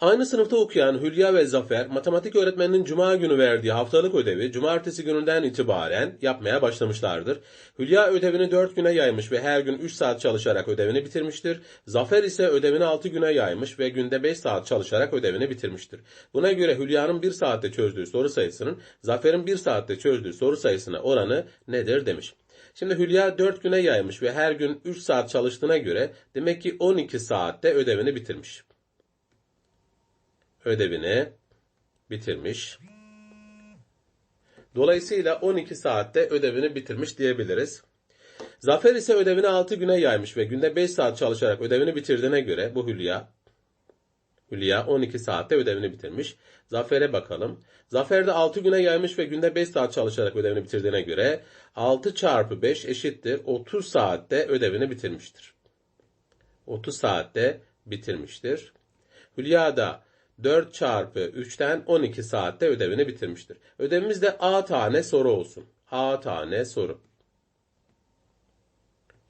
Aynı sınıfta okuyan Hülya ve Zafer, matematik öğretmeninin cuma günü verdiği haftalık ödevi cumartesi gününden itibaren yapmaya başlamışlardır. Hülya ödevini 4 güne yaymış ve her gün 3 saat çalışarak ödevini bitirmiştir. Zafer ise ödevini 6 güne yaymış ve günde 5 saat çalışarak ödevini bitirmiştir. Buna göre Hülya'nın 1 saatte çözdüğü soru sayısının Zafer'in 1 saatte çözdüğü soru sayısına oranı nedir demiş. Şimdi Hülya 4 güne yaymış ve her gün 3 saat çalıştığına göre demek ki 12 saatte ödevini bitirmiş ödevini bitirmiş. Dolayısıyla 12 saatte ödevini bitirmiş diyebiliriz. Zafer ise ödevini 6 güne yaymış ve günde 5 saat çalışarak ödevini bitirdiğine göre bu Hülya Hülya 12 saatte ödevini bitirmiş. Zafer'e bakalım. Zafer de 6 güne yaymış ve günde 5 saat çalışarak ödevini bitirdiğine göre 6 çarpı 5 eşittir 30 saatte ödevini bitirmiştir. 30 saatte bitirmiştir. Hülya da 4 çarpı 3'ten 12 saatte ödevini bitirmiştir. Ödevimiz de A tane soru olsun. A tane soru.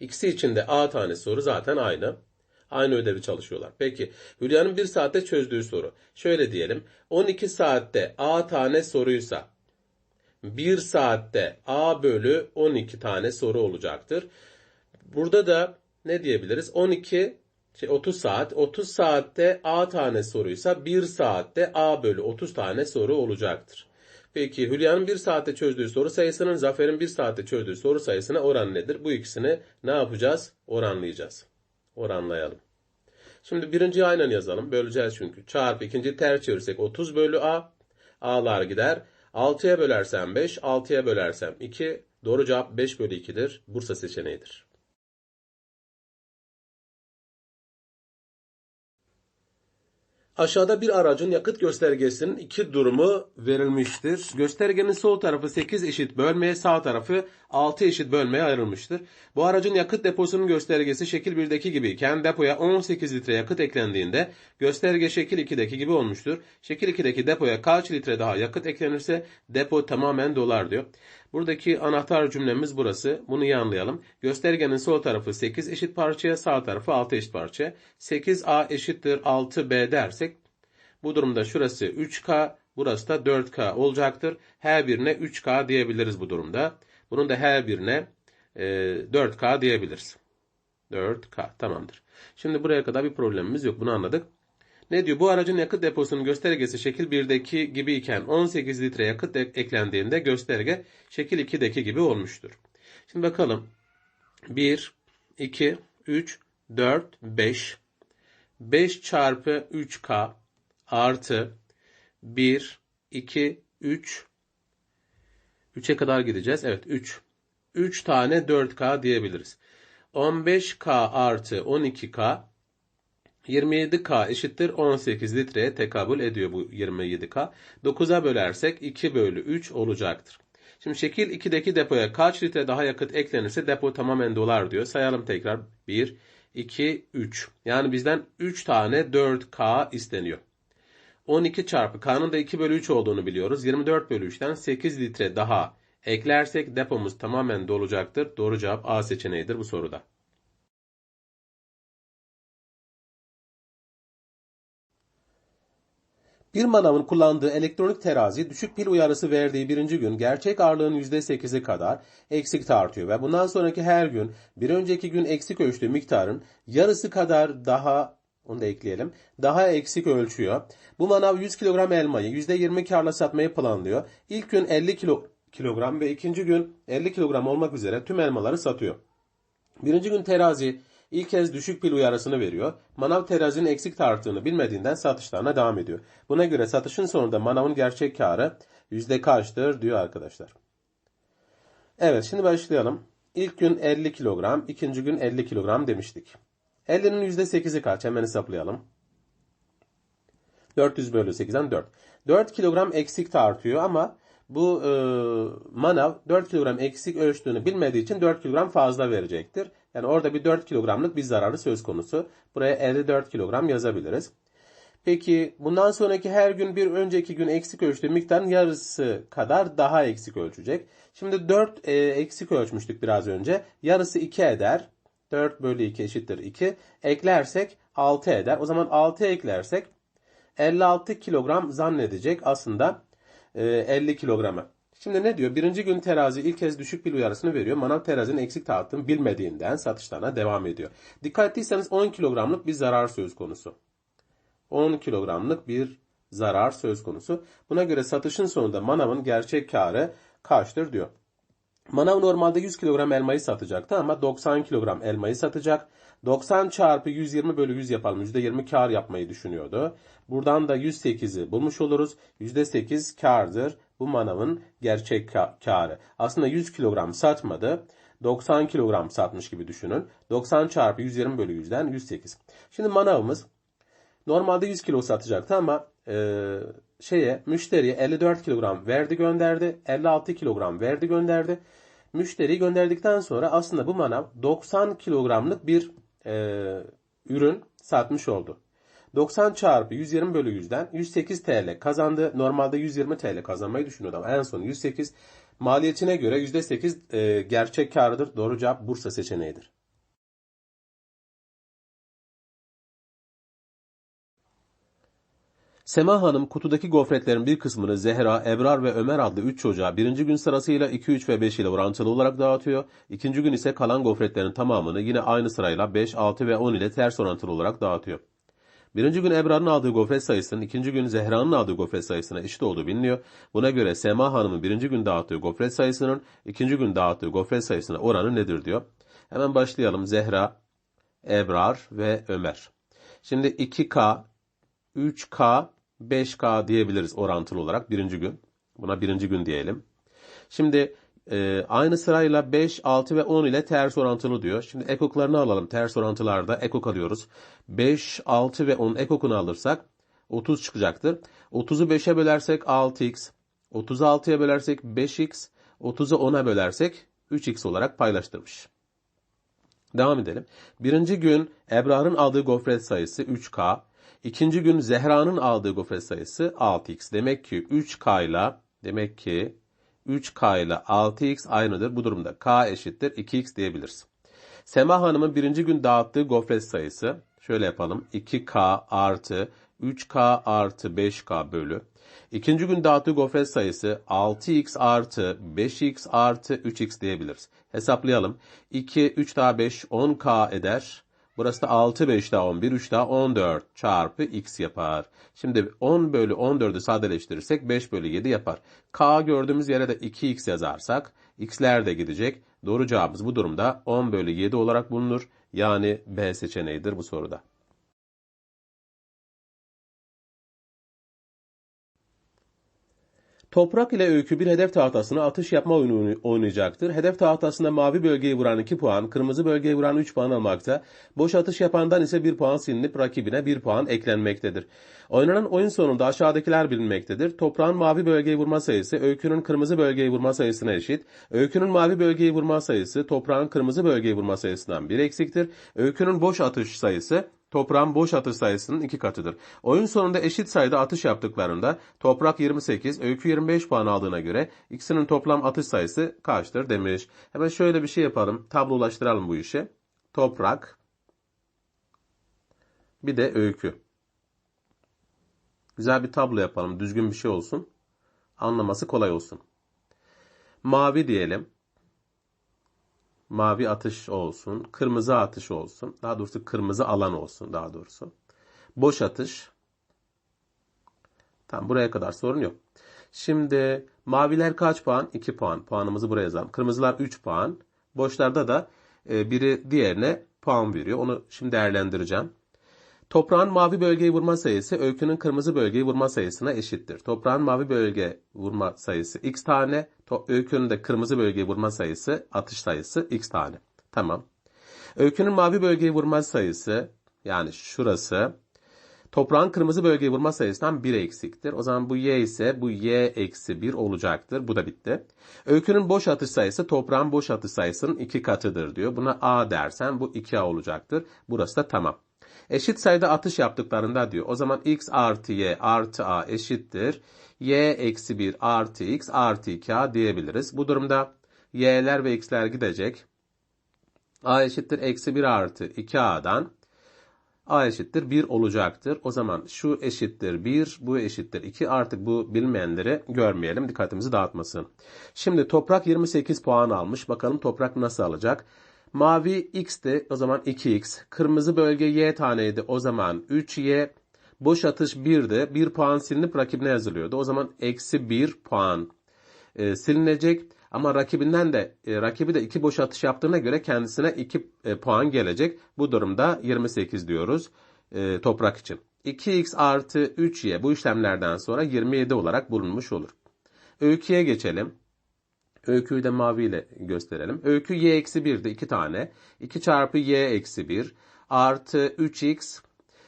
İkisi için de A tane soru zaten aynı. Aynı ödevi çalışıyorlar. Peki Hülya'nın 1 saatte çözdüğü soru. Şöyle diyelim. 12 saatte A tane soruysa 1 saatte A bölü 12 tane soru olacaktır. Burada da ne diyebiliriz? 12 şey 30 saat. 30 saatte A tane soruysa 1 saatte A bölü 30 tane soru olacaktır. Peki Hülya'nın 1 saatte çözdüğü soru sayısının Zafer'in 1 saatte çözdüğü soru sayısına oran nedir? Bu ikisini ne yapacağız? Oranlayacağız. Oranlayalım. Şimdi birinciyi aynen yazalım. Böleceğiz çünkü. Çarpı ikinci ters çevirsek 30 bölü A. A'lar gider. 6'ya bölersem 5, 6'ya bölersem 2. Doğru cevap 5 bölü 2'dir. Bursa seçeneğidir. Aşağıda bir aracın yakıt göstergesinin iki durumu verilmiştir. Göstergenin sol tarafı 8 eşit bölmeye, sağ tarafı 6 eşit bölmeye ayrılmıştır. Bu aracın yakıt deposunun göstergesi şekil 1'deki gibi iken depoya 18 litre yakıt eklendiğinde gösterge şekil 2'deki gibi olmuştur. Şekil 2'deki depoya kaç litre daha yakıt eklenirse depo tamamen dolar diyor. Buradaki anahtar cümlemiz burası. Bunu iyi anlayalım. Göstergenin sol tarafı 8 eşit parçaya, sağ tarafı 6 eşit parçaya. 8A eşittir 6B dersek bu durumda şurası 3K, burası da 4K olacaktır. Her birine 3K diyebiliriz bu durumda. Bunun da her birine e, 4K diyebiliriz. 4K tamamdır. Şimdi buraya kadar bir problemimiz yok. Bunu anladık. Ne diyor? Bu aracın yakıt deposunun göstergesi şekil 1'deki gibi iken 18 litre yakıt eklendiğinde gösterge şekil 2'deki gibi olmuştur. Şimdi bakalım. 1, 2, 3, 4, 5. 5 çarpı 3K artı 1, 2, 3. 3'e kadar gideceğiz. Evet 3. 3 tane 4K diyebiliriz. 15K artı 12K 27K eşittir 18 litreye tekabül ediyor bu 27K. 9'a bölersek 2 bölü 3 olacaktır. Şimdi şekil 2'deki depoya kaç litre daha yakıt eklenirse depo tamamen dolar diyor. Sayalım tekrar. 1, 2, 3. Yani bizden 3 tane 4K isteniyor. 12 çarpı K'nın da 2 bölü 3 olduğunu biliyoruz. 24 bölü 3'ten 8 litre daha eklersek depomuz tamamen dolacaktır. Doğru cevap A seçeneğidir bu soruda. Bir manavın kullandığı elektronik terazi düşük pil uyarısı verdiği birinci gün gerçek ağırlığın %8'i kadar eksik tartıyor ve bundan sonraki her gün bir önceki gün eksik ölçtüğü miktarın yarısı kadar daha onu da ekleyelim. Daha eksik ölçüyor. Bu manav 100 kilogram elmayı %20 karla satmayı planlıyor. İlk gün 50 kilo, kilogram ve ikinci gün 50 kilogram olmak üzere tüm elmaları satıyor. Birinci gün terazi ilk kez düşük pil uyarısını veriyor. Manav terazinin eksik tarttığını bilmediğinden satışlarına devam ediyor. Buna göre satışın sonunda manavın gerçek karı yüzde kaçtır diyor arkadaşlar. Evet şimdi başlayalım. İlk gün 50 kilogram, ikinci gün 50 kilogram demiştik. 50'nin %8'i kaç? Hemen hesaplayalım. 400 bölü 8'den 4. 4 kilogram eksik tartıyor ama bu e, manav 4 kilogram eksik ölçtüğünü bilmediği için 4 kilogram fazla verecektir. Yani orada bir 4 kilogramlık bir zararı söz konusu. Buraya 54 kilogram yazabiliriz. Peki bundan sonraki her gün bir önceki gün eksik ölçtüğü miktarın yarısı kadar daha eksik ölçecek. Şimdi 4 e, eksik ölçmüştük biraz önce. Yarısı 2 eder. 4 bölü 2 eşittir 2. Eklersek 6 eder. O zaman 6 eklersek 56 kilogram zannedecek aslında 50 kilogramı. Şimdi ne diyor? Birinci gün terazi ilk kez düşük bir uyarısını veriyor. Manav terazinin eksik dağıttığını bilmediğinden satışlarına devam ediyor. Dikkat ettiyseniz 10 kilogramlık bir zarar söz konusu. 10 kilogramlık bir zarar söz konusu. Buna göre satışın sonunda manavın gerçek karı kaçtır diyor. Manav normalde 100 kilogram elmayı satacaktı ama 90 kilogram elmayı satacak. 90 çarpı 120 bölü 100 yapalım. %20 kar yapmayı düşünüyordu. Buradan da 108'i bulmuş oluruz. %8 kardır bu manavın gerçek ka- karı. Aslında 100 kilogram satmadı. 90 kilogram satmış gibi düşünün. 90 çarpı 120 bölü 100'den 108. Şimdi manavımız Normalde 100 kilo satacaktı ama e, şeye müşteriye 54 kilogram verdi gönderdi. 56 kilogram verdi gönderdi. Müşteri gönderdikten sonra aslında bu manav 90 kilogramlık bir e, ürün satmış oldu. 90 çarpı 120 bölü 100'den 108 TL kazandı. Normalde 120 TL kazanmayı düşünüyordu ama en son 108 maliyetine göre %8 e, gerçek karıdır. Doğru cevap Bursa seçeneğidir. Sema Hanım kutudaki gofretlerin bir kısmını Zehra, Ebrar ve Ömer adlı 3 çocuğa birinci gün sırasıyla 2, 3 ve 5 ile orantılı olarak dağıtıyor. İkinci gün ise kalan gofretlerin tamamını yine aynı sırayla 5, 6 ve 10 ile ters orantılı olarak dağıtıyor. Birinci gün Ebrar'ın aldığı gofret sayısının ikinci gün Zehra'nın aldığı gofret sayısına eşit olduğu biliniyor. Buna göre Sema Hanım'ın birinci gün dağıttığı gofret sayısının ikinci gün dağıttığı gofret sayısına oranı nedir diyor. Hemen başlayalım. Zehra, Ebrar ve Ömer. Şimdi 2K, 3K, 5K diyebiliriz orantılı olarak birinci gün. Buna birinci gün diyelim. Şimdi e, aynı sırayla 5, 6 ve 10 ile ters orantılı diyor. Şimdi ekoklarını alalım. Ters orantılarda ekok alıyoruz. 5, 6 ve 10 ekokunu alırsak 30 çıkacaktır. 30'u 5'e bölersek 6x, 36'ya bölersek 5x, 30'u 10'a bölersek 3x olarak paylaştırmış. Devam edelim. Birinci gün Ebrar'ın aldığı gofret sayısı 3K. İkinci gün Zehra'nın aldığı gofret sayısı 6x. Demek ki 3K ile demek ki 3K ile 6x aynıdır. Bu durumda K eşittir 2x diyebiliriz. Sema Hanım'ın birinci gün dağıttığı gofret sayısı şöyle yapalım. 2K artı 3K artı 5K bölü. İkinci gün dağıttığı gofret sayısı 6x artı 5x artı 3x diyebiliriz. Hesaplayalım. 2, 3 daha 5, 10k eder. Burası da 6, 5 daha 11, 3 daha 14 çarpı x yapar. Şimdi 10 bölü 14'ü sadeleştirirsek 5 bölü 7 yapar. K gördüğümüz yere de 2x yazarsak x'ler de gidecek. Doğru cevabımız bu durumda 10 bölü 7 olarak bulunur. Yani B seçeneğidir bu soruda. Toprak ile Öykü bir hedef tahtasına atış yapma oyunu oynayacaktır. Hedef tahtasında mavi bölgeyi vuran 2 puan, kırmızı bölgeyi vuran 3 puan almakta. Boş atış yapandan ise 1 puan silinip rakibine 1 puan eklenmektedir. Oynanan oyun sonunda aşağıdakiler bilinmektedir. Toprağın mavi bölgeyi vurma sayısı, Öykü'nün kırmızı bölgeyi vurma sayısına eşit. Öykü'nün mavi bölgeyi vurma sayısı, toprağın kırmızı bölgeyi vurma sayısından 1 eksiktir. Öykü'nün boş atış sayısı, toprağın boş atış sayısının iki katıdır. Oyun sonunda eşit sayıda atış yaptıklarında toprak 28, öykü 25 puan aldığına göre ikisinin toplam atış sayısı kaçtır demiş. Hemen şöyle bir şey yapalım. Tablolaştıralım bu işi. Toprak bir de öykü. Güzel bir tablo yapalım. Düzgün bir şey olsun. Anlaması kolay olsun. Mavi diyelim mavi atış olsun, kırmızı atış olsun. Daha doğrusu kırmızı alan olsun daha doğrusu. Boş atış. Tamam buraya kadar sorun yok. Şimdi maviler kaç puan? 2 puan. Puanımızı buraya yazalım. Kırmızılar 3 puan. Boşlarda da e, biri diğerine puan veriyor. Onu şimdi değerlendireceğim. Toprağın mavi bölgeyi vurma sayısı öykünün kırmızı bölgeyi vurma sayısına eşittir. Toprağın mavi bölge vurma sayısı x tane, öykünün de kırmızı bölgeyi vurma sayısı atış sayısı x tane. Tamam. Öykünün mavi bölgeyi vurma sayısı yani şurası toprağın kırmızı bölgeyi vurma sayısından 1 eksiktir. O zaman bu y ise bu y eksi 1 olacaktır. Bu da bitti. Öykünün boş atış sayısı toprağın boş atış sayısının 2 katıdır diyor. Buna a dersen bu 2a olacaktır. Burası da tamam. Eşit sayıda atış yaptıklarında diyor. O zaman x artı y artı a eşittir. y eksi 1 artı x artı 2a diyebiliriz. Bu durumda y'ler ve x'ler gidecek. a eşittir eksi 1 artı 2a'dan A eşittir 1 olacaktır. O zaman şu eşittir 1, bu eşittir 2. Artık bu bilmeyenleri görmeyelim. Dikkatimizi dağıtmasın. Şimdi toprak 28 puan almış. Bakalım toprak nasıl alacak? Mavi x'ti. O zaman 2x. Kırmızı bölge y taneydi. O zaman 3y. Boş atış 1'di. 1 puan silinip rakibine yazılıyordu. O zaman eksi 1 puan e, silinecek. Ama rakibinden de e, rakibi de 2 boş atış yaptığına göre kendisine 2 e, puan gelecek. Bu durumda 28 diyoruz e, toprak için. 2x artı 3y bu işlemlerden sonra 27 olarak bulunmuş olur. Öyküye geçelim. Öyküyü de maviyle gösterelim. Öykü y eksi 1'di 2 tane. 2 çarpı y eksi 1 artı 3x.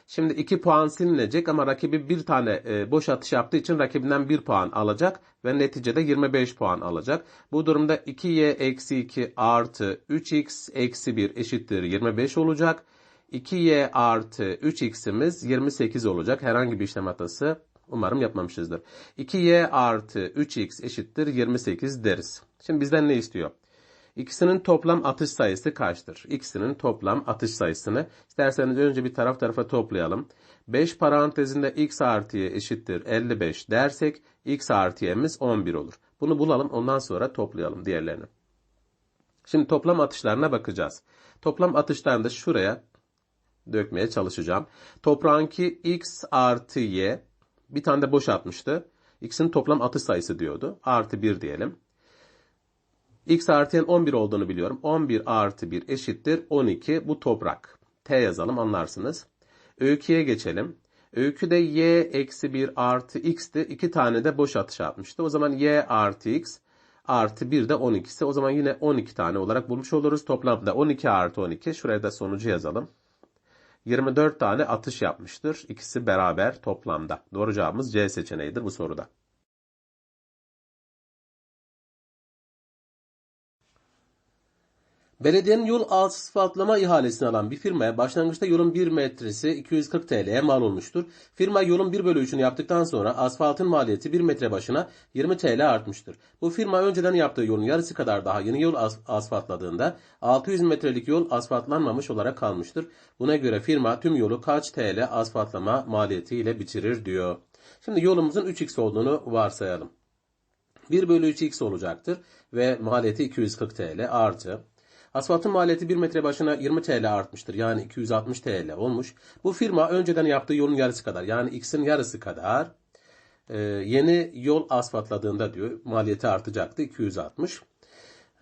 Şimdi 2 puan silinecek ama rakibi bir tane e, boş atış yaptığı için rakibinden 1 puan alacak ve neticede 25 puan alacak. Bu durumda 2y eksi 2 artı 3x eksi 1 eşittir 25 olacak. 2y artı 3x'imiz 28 olacak. Herhangi bir işlem hatası umarım yapmamışızdır. 2y artı 3x eşittir 28 deriz. Şimdi bizden ne istiyor? İkisinin toplam atış sayısı kaçtır? İkisinin toplam atış sayısını isterseniz önce bir taraf tarafa toplayalım. 5 parantezinde x artı y eşittir 55 dersek x artı y'miz 11 olur. Bunu bulalım ondan sonra toplayalım diğerlerini. Şimdi toplam atışlarına bakacağız. Toplam atışlarını da şuraya dökmeye çalışacağım. Toprağınki x artı y bir tane de boş atmıştı. X'in toplam atış sayısı diyordu. Artı 1 diyelim. X artı n 11 olduğunu biliyorum. 11 artı 1 eşittir 12. Bu toprak. T yazalım anlarsınız. Öyküye geçelim. Öyküde y eksi 1 artı x'ti. İki tane de boş atış atmıştı. O zaman y artı x artı 1 de 12'si. O zaman yine 12 tane olarak bulmuş oluruz. Toplamda 12 artı 12. Şuraya da sonucu yazalım. 24 tane atış yapmıştır. İkisi beraber toplamda. Doğru cevabımız C seçeneğidir bu soruda. Belediyenin yol asfaltlama ihalesini alan bir firmaya başlangıçta yolun 1 metresi 240 TL'ye mal olmuştur. Firma yolun 1 bölü 3'ünü yaptıktan sonra asfaltın maliyeti 1 metre başına 20 TL artmıştır. Bu firma önceden yaptığı yolun yarısı kadar daha yeni yol as asfaltladığında 600 metrelik yol asfaltlanmamış olarak kalmıştır. Buna göre firma tüm yolu kaç TL asfaltlama maliyetiyle bitirir diyor. Şimdi yolumuzun 3x olduğunu varsayalım. 1 bölü 3x olacaktır ve maliyeti 240 TL artı Asfaltın maliyeti 1 metre başına 20 TL artmıştır. Yani 260 TL olmuş. Bu firma önceden yaptığı yolun yarısı kadar yani X'in yarısı kadar e, yeni yol asfaltladığında diyor maliyeti artacaktı 260.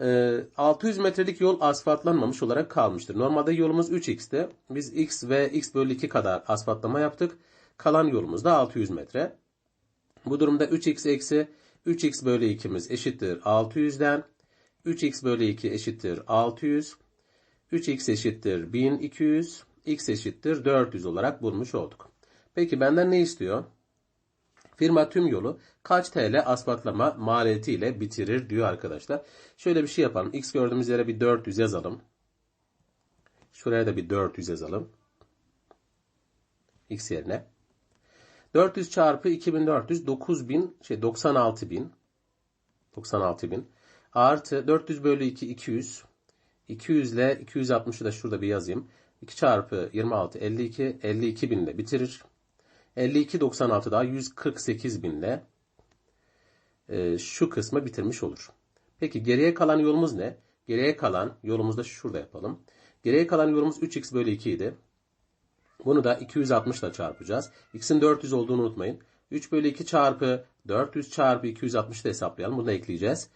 E, 600 metrelik yol asfaltlanmamış olarak kalmıştır. Normalde yolumuz 3x'ti. Biz x ve x bölü 2 kadar asfaltlama yaptık. Kalan yolumuz da 600 metre. Bu durumda 3x eksi 3x bölü 2'miz eşittir 600'den. 3x bölü 2 eşittir 600. 3x eşittir 1200. x eşittir 400 olarak bulmuş olduk. Peki benden ne istiyor? Firma tüm yolu kaç TL asfaltlama maliyetiyle bitirir diyor arkadaşlar. Şöyle bir şey yapalım. X gördüğümüz yere bir 400 yazalım. Şuraya da bir 400 yazalım. X yerine. 400 çarpı 2400 9000 şey 96000 96000 Artı 400 bölü 2 200. 200 ile 260'ı da şurada bir yazayım. 2 çarpı 26 52. 52 bin ile bitirir. 52 96 daha 148 bin ile e, şu kısmı bitirmiş olur. Peki geriye kalan yolumuz ne? Geriye kalan yolumuzu da şurada yapalım. Geriye kalan yolumuz 3x bölü 2 idi. Bunu da 260 ile çarpacağız. x'in 400 olduğunu unutmayın. 3 bölü 2 çarpı 400 çarpı 260 da hesaplayalım. Bunu da ekleyeceğiz.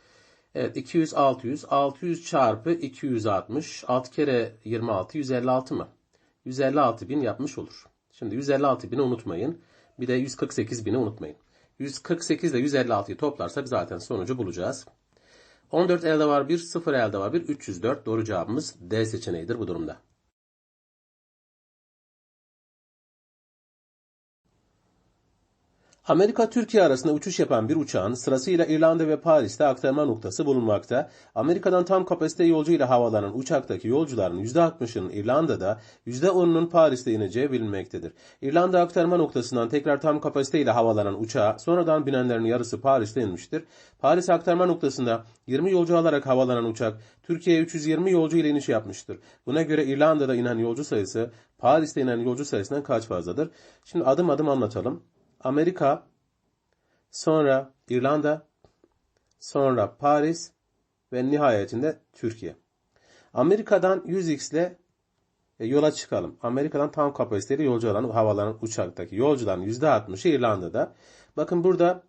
Evet 200 600 600 çarpı 260 6 kere 26 156 mı? 156 bin yapmış olur. Şimdi 156 bini unutmayın. Bir de 148 bini unutmayın. 148 ile 156'yı toplarsak zaten sonucu bulacağız. 14 elde var 1, 0 elde var 1, 304 doğru cevabımız D seçeneğidir bu durumda. Amerika Türkiye arasında uçuş yapan bir uçağın sırasıyla İrlanda ve Paris'te aktarma noktası bulunmakta. Amerika'dan tam kapasite yolcu ile havalanan uçaktaki yolcuların %60'ının İrlanda'da, %10'unun Paris'te ineceği bilinmektedir. İrlanda aktarma noktasından tekrar tam kapasite ile havalanan uçağa sonradan binenlerin yarısı Paris'te inmiştir. Paris aktarma noktasında 20 yolcu alarak havalanan uçak Türkiye'ye 320 yolcu ile iniş yapmıştır. Buna göre İrlanda'da inen yolcu sayısı Paris'te inen yolcu sayısından kaç fazladır? Şimdi adım adım anlatalım. Amerika, sonra İrlanda, sonra Paris ve nihayetinde Türkiye. Amerika'dan 100x ile e, yola çıkalım. Amerika'dan tam kapasiteli yolcu alan havalanan uçaktaki yolcuların %60'ı İrlanda'da. Bakın burada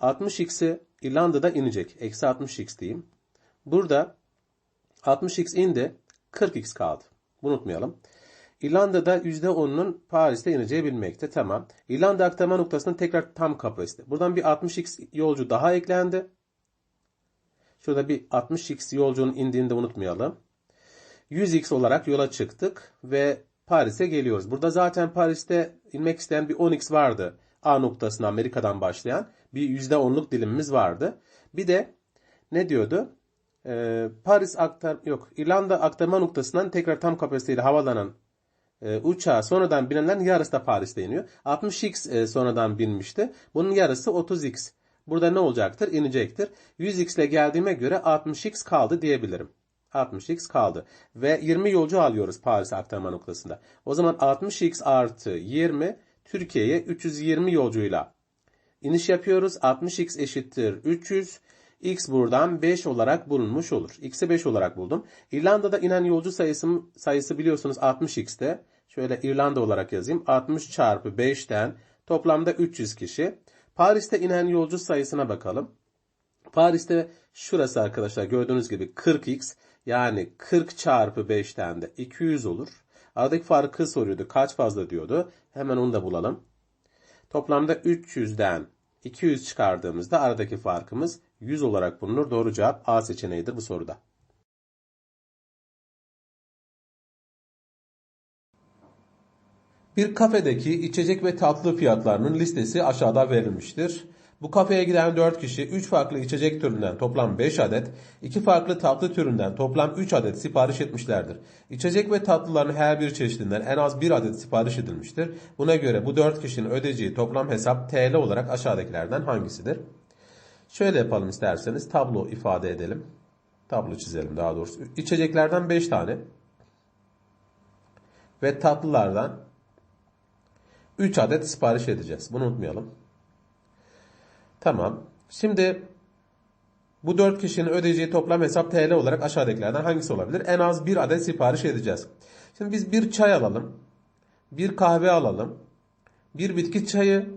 60x'i İrlanda'da inecek. Eksi 60x diyeyim. Burada 60x indi. 40x kaldı. Bunu unutmayalım. İrlanda'da %10'unun Paris'te ineceği bilmekte. Tamam. İrlanda aktarma noktasının tekrar tam kapasite. Buradan bir 60x yolcu daha eklendi. Şurada bir 60x yolcunun indiğini de unutmayalım. 100x olarak yola çıktık ve Paris'e geliyoruz. Burada zaten Paris'te inmek isteyen bir 10x vardı. A noktasına Amerika'dan başlayan bir %10'luk dilimimiz vardı. Bir de ne diyordu? Ee, Paris aktar yok İrlanda aktarma noktasından tekrar tam kapasiteyle havalanan e, uçağa sonradan binenlerin yarısı da Paris'te iniyor. 60x e, sonradan binmişti. Bunun yarısı 30x. Burada ne olacaktır? İnecektir. 100x ile geldiğime göre 60x kaldı diyebilirim. 60x kaldı. Ve 20 yolcu alıyoruz Paris aktarma noktasında. O zaman 60x artı 20 Türkiye'ye 320 yolcuyla iniş yapıyoruz. 60x eşittir 300. X buradan 5 olarak bulunmuş olur. X'i 5 olarak buldum. İrlanda'da inen yolcu sayısı, sayısı biliyorsunuz 60X'te. Şöyle İrlanda olarak yazayım. 60 çarpı 5'ten toplamda 300 kişi. Paris'te inen yolcu sayısına bakalım. Paris'te şurası arkadaşlar gördüğünüz gibi 40x yani 40 çarpı 5'ten de 200 olur. Aradaki farkı soruyordu. Kaç fazla diyordu. Hemen onu da bulalım. Toplamda 300'den 200 çıkardığımızda aradaki farkımız 100 olarak bulunur. Doğru cevap A seçeneğidir bu soruda. Bir kafedeki içecek ve tatlı fiyatlarının listesi aşağıda verilmiştir. Bu kafeye giden 4 kişi 3 farklı içecek türünden toplam 5 adet, 2 farklı tatlı türünden toplam 3 adet sipariş etmişlerdir. İçecek ve tatlıların her bir çeşidinden en az 1 adet sipariş edilmiştir. Buna göre bu 4 kişinin ödeyeceği toplam hesap TL olarak aşağıdakilerden hangisidir? Şöyle yapalım isterseniz tablo ifade edelim. Tablo çizelim daha doğrusu. İçeceklerden 5 tane ve tatlılardan 3 adet sipariş edeceğiz. Bunu unutmayalım. Tamam. Şimdi bu 4 kişinin ödeyeceği toplam hesap TL olarak aşağıdakilerden hangisi olabilir? En az 1 adet sipariş edeceğiz. Şimdi biz bir çay alalım. Bir kahve alalım. Bir bitki çayı.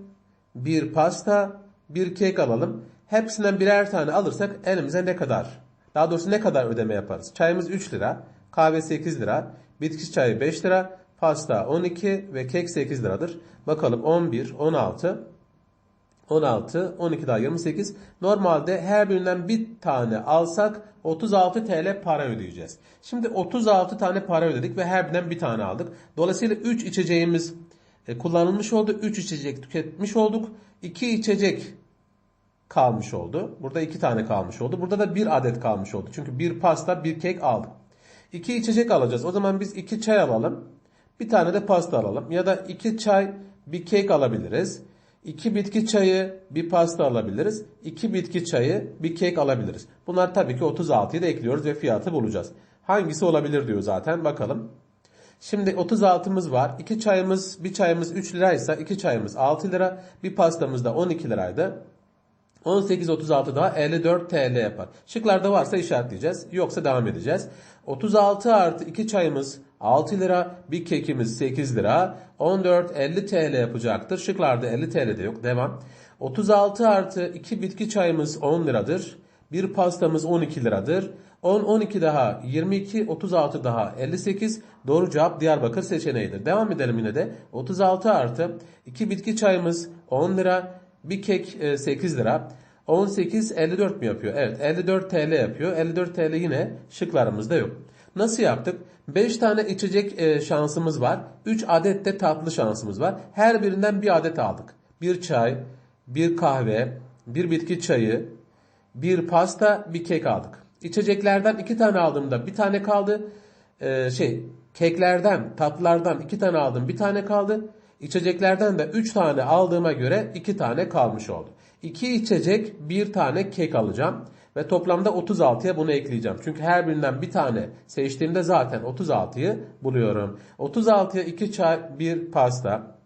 Bir pasta. Bir kek alalım. Hepsinden birer tane alırsak elimize ne kadar? Daha doğrusu ne kadar ödeme yaparız? Çayımız 3 lira. Kahve 8 lira. Bitki çayı 5 lira. Pasta 12 ve kek 8 liradır. Bakalım 11, 16, 16, 12 daha 28. Normalde her birinden bir tane alsak 36 TL para ödeyeceğiz. Şimdi 36 tane para ödedik ve her birinden bir tane aldık. Dolayısıyla 3 içeceğimiz e, kullanılmış oldu. 3 içecek tüketmiş olduk. 2 içecek kalmış oldu. Burada 2 tane kalmış oldu. Burada da 1 adet kalmış oldu. Çünkü bir pasta, bir kek aldık. 2 içecek alacağız. O zaman biz 2 çay alalım. Bir tane de pasta alalım. Ya da 2 çay, bir kek alabiliriz. 2 bitki çayı, bir pasta alabiliriz. 2 bitki çayı, bir kek alabiliriz. Bunlar tabii ki 36'yı da ekliyoruz ve fiyatı bulacağız. Hangisi olabilir diyor zaten. Bakalım. Şimdi 36'mız var. 2 çayımız, bir çayımız 3 liraysa 2 çayımız 6 lira. Bir pastamız da 12 liraydı. 18 36 daha 54 TL yapar. Şıklarda varsa işaretleyeceğiz. Yoksa devam edeceğiz. 36 artı 2 çayımız 6 lira. Bir kekimiz 8 lira. 14 50 TL yapacaktır. Şıklarda 50 TL de yok. Devam. 36 artı 2 bitki çayımız 10 liradır. Bir pastamız 12 liradır. 10, 12 daha 22, 36 daha 58. Doğru cevap Diyarbakır seçeneğidir. Devam edelim yine de. 36 artı 2 bitki çayımız 10 lira. Bir kek 8 lira. 18 54 mi yapıyor? Evet 54 TL yapıyor. 54 TL yine şıklarımızda yok. Nasıl yaptık? 5 tane içecek şansımız var. 3 adet de tatlı şansımız var. Her birinden bir adet aldık. Bir çay, bir kahve, bir bitki çayı, bir pasta, bir kek aldık. İçeceklerden iki tane aldığımda bir tane kaldı. Ee, şey keklerden, tatlılardan iki tane aldım, bir tane kaldı. İçeceklerden de üç tane aldığıma göre iki tane kalmış oldu. İki içecek, bir tane kek alacağım. Ve toplamda 36'ya bunu ekleyeceğim. Çünkü her birinden bir tane seçtiğimde zaten 36'yı buluyorum. 36'ya 2 çay, 1 pasta,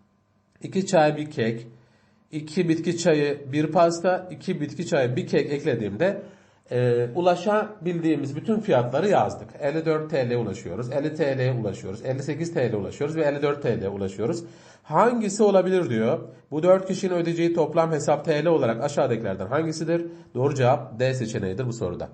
2 çay, 1 kek, 2 bitki çayı, 1 pasta, 2 bitki çayı, 1 kek eklediğimde e, ulaşabildiğimiz bütün fiyatları yazdık. 54 TL ulaşıyoruz, 50 TL'ye ulaşıyoruz, 58 TL ulaşıyoruz ve 54 TL ulaşıyoruz. Hangisi olabilir diyor. Bu 4 kişinin ödeyeceği toplam hesap TL olarak aşağıdakilerden hangisidir? Doğru cevap D seçeneğidir bu soruda.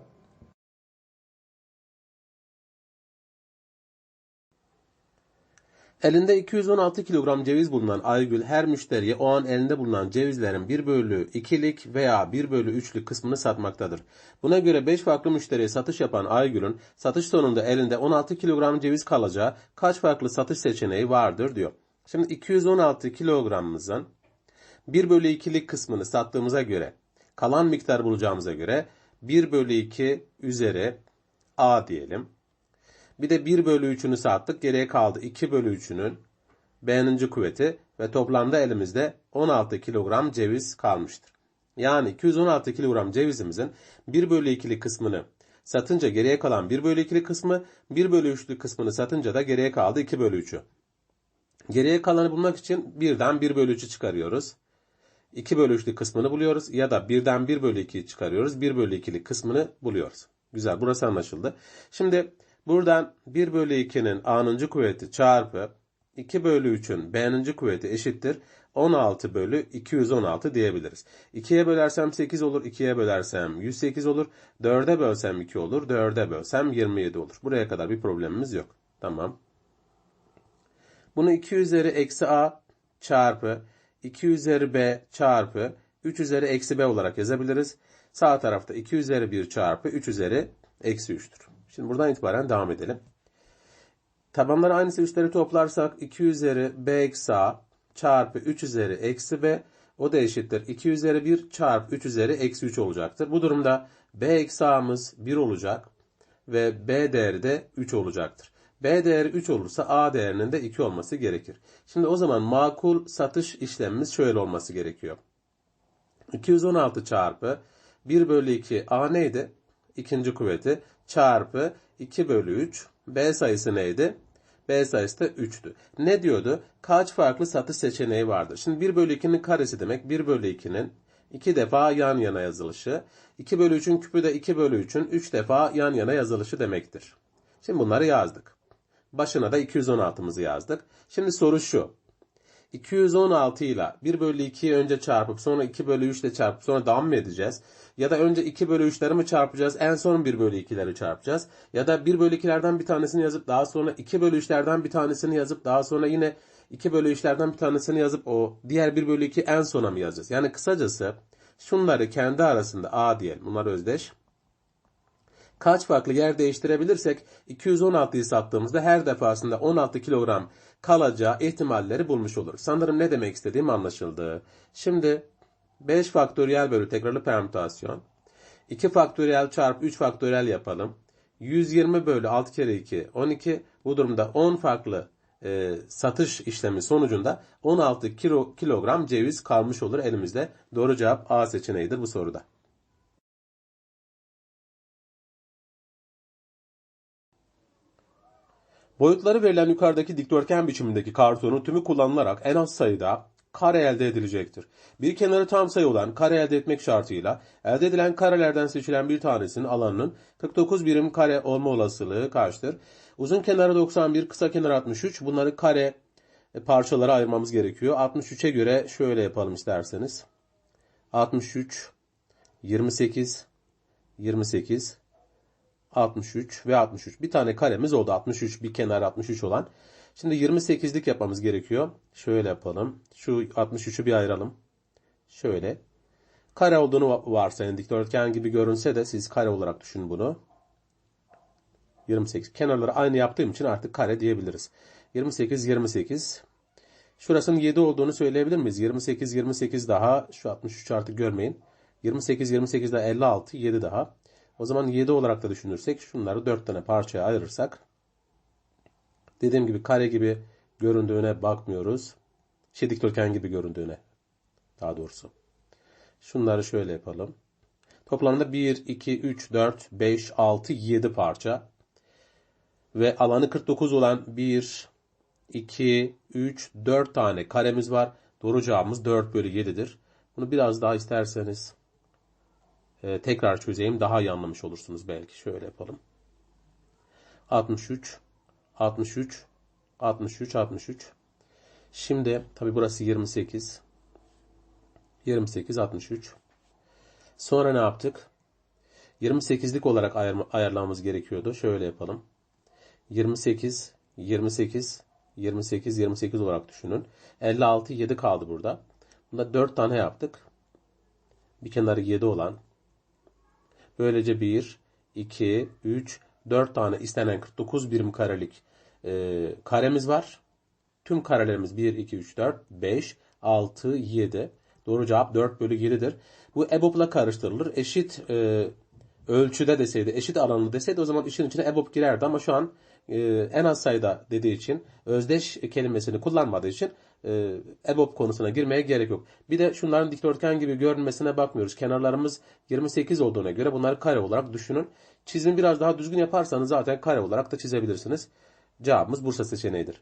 Elinde 216 kilogram ceviz bulunan Aygül her müşteriye o an elinde bulunan cevizlerin 1 bölü 2'lik veya 1 bölü 3'lük kısmını satmaktadır. Buna göre 5 farklı müşteriye satış yapan Aygül'ün satış sonunda elinde 16 kilogram ceviz kalacağı kaç farklı satış seçeneği vardır diyor. Şimdi 216 kilogramımızın 1 bölü 2'lik kısmını sattığımıza göre kalan miktar bulacağımıza göre 1 bölü 2 üzeri A diyelim. Bir de 1 bölü 3'ünü sattık. Geriye kaldı 2 bölü 3'ünün B'ninci kuvveti ve toplamda elimizde 16 kilogram ceviz kalmıştır. Yani 216 kilogram cevizimizin 1 bölü 2'li kısmını satınca geriye kalan 1 bölü 2'li kısmı, 1 bölü 3'lü kısmını satınca da geriye kaldı 2 bölü 3'ü. Geriye kalanı bulmak için birden 1 bölü 3'ü çıkarıyoruz. 2 bölü 3'lük kısmını buluyoruz. Ya da birden 1 bölü 2'yi çıkarıyoruz. 1 bölü 2'lik kısmını buluyoruz. Güzel burası anlaşıldı. Şimdi buradan 1 bölü 2'nin a'nıncı kuvveti çarpı 2 bölü 3'ün b'ninci kuvveti eşittir. 16 bölü 216 diyebiliriz. 2'ye bölersem 8 olur. 2'ye bölersem 108 olur. 4'e bölsem 2 olur. 4'e bölsem 27 olur. Buraya kadar bir problemimiz yok. Tamam. Bunu 2 üzeri eksi a çarpı 2 üzeri b çarpı 3 üzeri eksi b olarak yazabiliriz. Sağ tarafta 2 üzeri 1 çarpı 3 üzeri eksi 3'tür. Şimdi buradan itibaren devam edelim. Tabanları aynısı üstleri toplarsak 2 üzeri b eksi a çarpı 3 üzeri eksi b o da eşittir. 2 üzeri 1 çarpı 3 üzeri eksi 3 olacaktır. Bu durumda b eksi a'mız 1 olacak ve b değeri de 3 olacaktır. B değeri 3 olursa A değerinin de 2 olması gerekir. Şimdi o zaman makul satış işlemimiz şöyle olması gerekiyor. 216 çarpı 1 bölü 2 A neydi? İkinci kuvveti çarpı 2 bölü 3 B sayısı neydi? B sayısı da 3'tü. Ne diyordu? Kaç farklı satış seçeneği vardır? Şimdi 1 bölü 2'nin karesi demek 1 bölü 2'nin 2 defa yan yana yazılışı. 2 bölü 3'ün küpü de 2 bölü 3'ün 3 defa yan yana yazılışı demektir. Şimdi bunları yazdık. Başına da 216'mızı yazdık. Şimdi soru şu. 216 ile 1 bölü 2'yi önce çarpıp sonra 2 bölü 3 ile çarpıp sonra devam mı edeceğiz? Ya da önce 2 bölü 3'leri mi çarpacağız en son 1 bölü 2'leri çarpacağız? Ya da 1 bölü 2'lerden bir tanesini yazıp daha sonra 2 bölü 3'lerden bir tanesini yazıp daha sonra yine 2 bölü 3'lerden bir tanesini yazıp o diğer 1 bölü 2 en sona mı yazacağız? Yani kısacası şunları kendi arasında A diyelim. Bunlar özdeş kaç farklı yer değiştirebilirsek 216'yı sattığımızda her defasında 16 kilogram kalacağı ihtimalleri bulmuş oluruz. Sanırım ne demek istediğim anlaşıldı. Şimdi 5 faktöriyel bölü tekrarlı permütasyon. 2 faktöriyel çarpı 3 faktöriyel yapalım. 120 bölü 6 kere 2 12. Bu durumda 10 farklı e, satış işlemi sonucunda 16 kilo, kilogram ceviz kalmış olur elimizde. Doğru cevap A seçeneğidir bu soruda. Boyutları verilen yukarıdaki dikdörtgen biçimindeki kartonun tümü kullanılarak en az sayıda kare elde edilecektir. Bir kenarı tam sayı olan kare elde etmek şartıyla elde edilen karelerden seçilen bir tanesinin alanının 49 birim kare olma olasılığı kaçtır? Uzun kenarı 91, kısa kenarı 63. Bunları kare parçalara ayırmamız gerekiyor. 63'e göre şöyle yapalım isterseniz. 63, 28, 28, 63 ve 63. Bir tane karemiz oldu. 63 bir kenar 63 olan. Şimdi 28'lik yapmamız gerekiyor. Şöyle yapalım. Şu 63'ü bir ayıralım. Şöyle. Kare olduğunu varsayın. Dikdörtgen gibi görünse de siz kare olarak düşünün bunu. 28. Kenarları aynı yaptığım için artık kare diyebiliriz. 28, 28. Şurasının 7 olduğunu söyleyebilir miyiz? 28, 28 daha. Şu 63 artık görmeyin. 28, 28 daha 56, 7 daha. O zaman 7 olarak da düşünürsek şunları 4 tane parçaya ayırırsak dediğim gibi kare gibi göründüğüne bakmıyoruz. Şey dikdörtgen gibi göründüğüne daha doğrusu. Şunları şöyle yapalım. Toplamda 1, 2, 3, 4, 5, 6, 7 parça. Ve alanı 49 olan 1, 2, 3, 4 tane karemiz var. Doğru cevabımız 4 bölü 7'dir. Bunu biraz daha isterseniz e, tekrar çözeyim. Daha iyi anlamış olursunuz belki. Şöyle yapalım. 63, 63, 63, 63. Şimdi tabi burası 28. 28, 63. Sonra ne yaptık? 28'lik olarak ayarma- ayarlamamız gerekiyordu. Şöyle yapalım. 28, 28, 28, 28 olarak düşünün. 56, 7 kaldı burada. Bunda 4 tane yaptık. Bir kenarı 7 olan. Böylece 1, 2, 3, 4 tane istenen 49 birim karelik e, karemiz var. Tüm karelerimiz 1, 2, 3, 4, 5, 6, 7. Doğru cevap 4 bölü 7'dir. Bu EBOB'la karıştırılır. Eşit e, ölçüde deseydi, eşit alanlı deseydi o zaman işin içine EBOB girerdi ama şu an e, en az sayıda dediği için özdeş kelimesini kullanmadığı için e, EBOB konusuna girmeye gerek yok. Bir de şunların dikdörtgen gibi görünmesine bakmıyoruz. Kenarlarımız 28 olduğuna göre bunları kare olarak düşünün. Çizimi biraz daha düzgün yaparsanız zaten kare olarak da çizebilirsiniz. Cevabımız Bursa seçeneğidir.